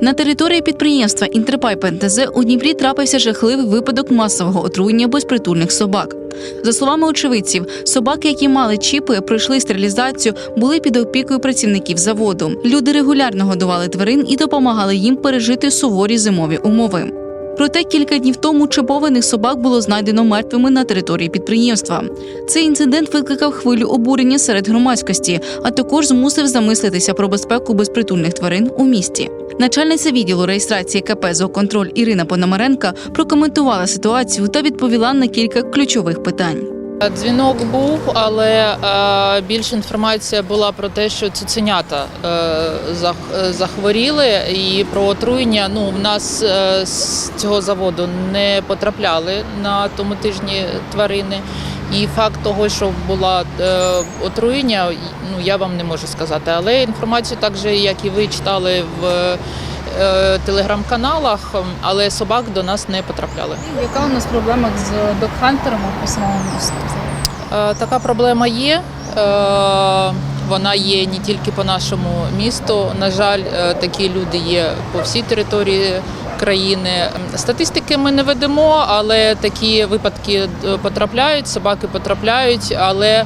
На території підприємства Інтерпайп НТЗ у Дніпрі трапився жахливий випадок масового отруєння безпритульних собак. За словами очевидців, собаки, які мали чіпи, пройшли стерилізацію, були під опікою працівників заводу. Люди регулярно годували тварин і допомагали їм пережити суворі зимові умови. Проте кілька днів тому чіпованих собак було знайдено мертвими на території підприємства. Цей інцидент викликав хвилю обурення серед громадськості, а також змусив замислитися про безпеку безпритульних тварин у місті. Начальниця відділу реєстрації КП «Зооконтроль» Ірина Пономаренка прокоментувала ситуацію та відповіла на кілька ключових питань. Дзвінок був, але е, більше інформація була про те, що цуценята е, захворіли, і про отруєння. Ну, в нас е, з цього заводу не потрапляли на тому тижні тварини. І факт того, що було е, отруєння, ну я вам не можу сказати. Але інформацію так же, як і ви читали в е, телеграм-каналах, але собак до нас не потрапляли. Яка у нас проблема з докхантерами по самому місту? Така проблема є. Е, Вона є не тільки по нашому місту. На жаль, такі люди є по всій території країни. Статистики ми не ведемо, але такі випадки е, потрапляють, собаки потрапляють. Але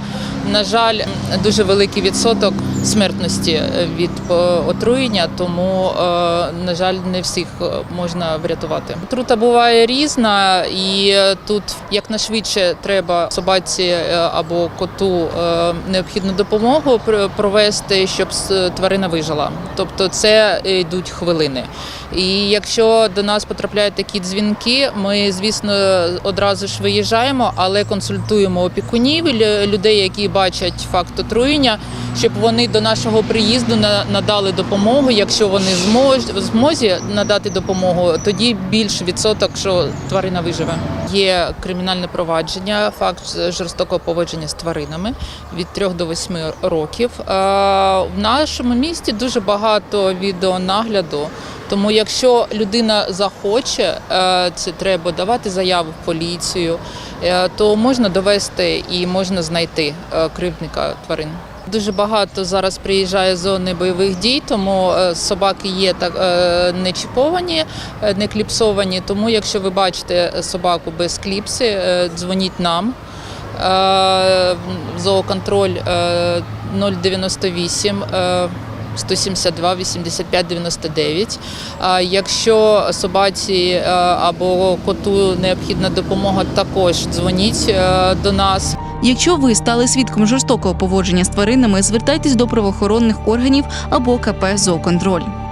на жаль, дуже великий відсоток смертності е, від е, отруєння, тому е, на жаль, не всіх можна врятувати. Отрута буває різна, і тут якнайшвидше треба собаці або коту необхідну допомогу провести, щоб тварина вижила. Тобто це йдуть хвилини. І якщо до нас потрапляють такі дзвінки, ми звісно одразу ж виїжджаємо, але консультуємо опікунів людей, які бачать факт отруєння, щоб вони до нашого приїзду на- надали допомогу. Якщо вони в змозі надати допомогу, тоді більш відсоток, що тварина виживе. Є кримінальне провадження, факт жорстокого поводження з тваринами від 3 до 8 років. В нашому місті дуже багато відеонагляду. Тому, якщо людина захоче, е, це треба давати заяву в поліцію, е, то можна довести і можна знайти е, кривдника тварин. Дуже багато зараз приїжджає з зони бойових дій, тому е, собаки є так е, не чіповані, е, не кліпсовані. Тому, якщо ви бачите собаку без кліпси, дзвоніть нам. Зооконтроль е, 098 е, 172 85 99. А якщо собаці е, або коту необхідна допомога, також дзвоніть е, до нас. Якщо ви стали свідком жорстокого поводження з тваринами, звертайтесь до правоохоронних органів або КП «Зооконтроль».